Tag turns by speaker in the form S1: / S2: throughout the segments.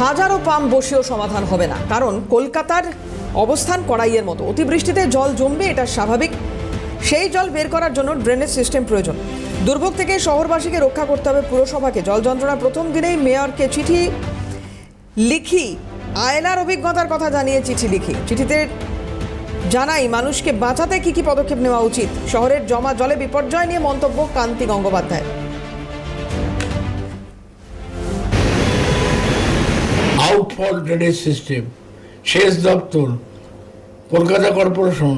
S1: হাজারো পাম্প বসেও সমাধান হবে না। কারণ কলকাতার অবস্থান কড়াইয়ের মতো। অতিবৃষ্টিতে জল জমবে, এটা স্বাভাবিক। সেই জল বের করার জন্য ড্রেনেজ সিস্টেম প্রয়োজন। দুর্ভোগ থেকে শহরবাসীকে রক্ষা করতে হবে পুরসভাকে। জল যন্ত্রণার প্রথম দিনেই মেয়রকে চিঠি লিখি। আয়নার অভিজ্ঞতার কথা জানিয়ে চিঠি লিখি। চিঠিতে জানাই, মানুষকে বাঁচাতে কি কি পদক্ষেপ নেওয়া উচিত? শহরের জমা জলে বিপর্যয় নিয়ে মন্তব্য Kanti Gangopadhyay.
S2: Outfall drainage system সেচ দপ্তর কলকাতা কর্পোরেশন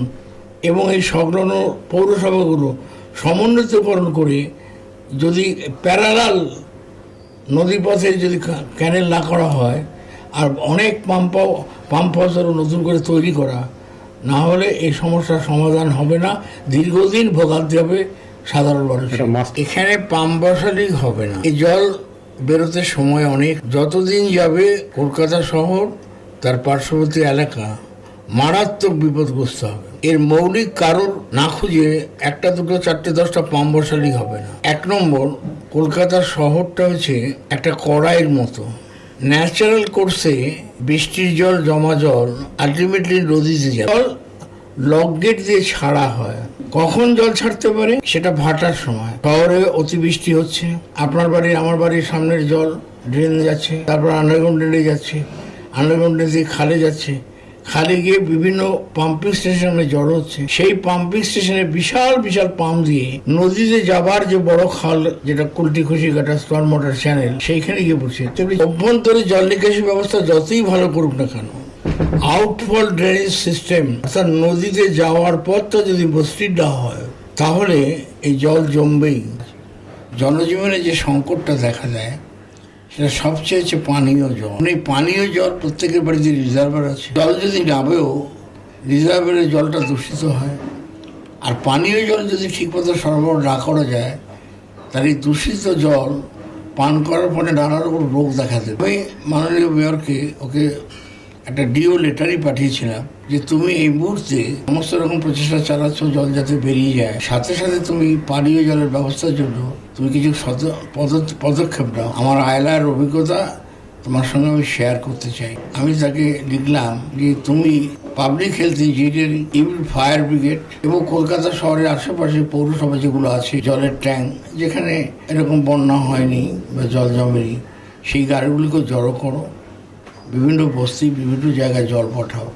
S2: এবং এই সংলগ্ন পৌরসভাগুলো সমন্বিতকরণ করে যদি প্যারালাল নদীপথে যদি ক্যানেল না করা হয় আর অনেক পাম্প পাম্প হাউসেরও নতুন করে তৈরি করা না হলে এই সমস্যার সমাধান হবে না। দীর্ঘদিন ভোগান্তি হবে সাধারণ মানুষ এখানে পাম্প বসালেই হবে না। এই জল বেরোতে সময় অনেক। যতদিন যাবে কলকাতা শহর, তার পার্শ্ববর্তী এলাকা, মারাত্মক বিপদগ্রস্ত হবে। এর মৌলিক কারণ না খুঁজে একটা, দুটো, চারটে, দশটা পাম্প বসালেই হবে না। এক নম্বর, কলকাতা শহরটা হচ্ছে একটা কড়াইয়ের মতো। ন্যাচারাল কোর্সে বৃষ্টির জল, জমা জল আলটিমেটলি নদীতে জল লক গেট দিয়ে ছাড়া হয়, কখন জল ছাড়তে পারে? সেটা ভাটার সময়। শহরে অতিবৃষ্টি হচ্ছে, আপনার বাড়ি, আমার বাড়ির সামনের জল ড্রেন যাচ্ছে, তারপর আন্ডারগ্রাউন্ড ড্রেনে যাচ্ছে আন্ডারগ্রাউন্ড ড্রেন দিয়ে খালে যাচ্ছে, খালে গিয়ে বিভিন্ন পাম্পিং স্টেশনে জড়ো হচ্ছে। সেই পাম্পিং স্টেশনে বিশাল বিশাল পাম্প দিয়ে নদীতে যাবার যে বড় খাল, যেটা কুলটি খুশি কাটা স্টর্ম মোটর চ্যানেল সেইখানে গিয়ে পড়ছে। অভ্যন্তরে জল নিকাশি ব্যবস্থা যতই ভালো করুক না কেন আউটফল ড্রেনেজ সিস্টেম, অর্থাৎ নদীতে যাওয়ার পথটা যদি মসৃণ না হয়, তাহলে এই জল জমবেই। জনজীবনে যে সংকটটা দেখা দেয়, সেটা সবচেয়ে হচ্ছে পানীয় জল। এই পানীয় জল প্রত্যেকের বাড়িতে রিজার্ভার আছে। জল যদি নামেও রিজার্ভারের জলটা দূষিত হয়। আর পানীয় জল যদি ঠিকমতো সরবরাহ না করা যায় তার এই দূষিত জল পান করার ফলে নানা রকম রোগ দেখা দেবে। মাননীয় মেয়রকে ওকে একটা ডিও লেটারই পাঠিয়েছিলাম যে তুমি এই মুহূর্তে সমস্ত রকম প্রচেষ্টা চালাচ্ছ, জল যাতে বেরিয়ে যায়। সাথে সাথে তুমি পানীয় জলের ব্যবস্থার জন্য তুমি কিছু পদ- পদক্ষেপ নাও। আমার আয়লার অভিজ্ঞতা তোমার সঙ্গে আমি শেয়ার করতে চাই। আমি তাকে লিখলাম যে তুমি পাবলিক হেলথ ইঞ্জিনিয়ারিং ইভিল ফায়ার ব্রিগেড এবং কলকাতা শহরের আশেপাশে পৌরসভা যেগুলো আছে, জলের ট্যাঙ্ক যেখানে এরকম বন্যা হয়নি বা জল জমেনি, সেই গাড়িগুলিকে জড়ো করো। বিভিন্ন বস্তি বিভিন্ন জায়গায় জল পাঠাও।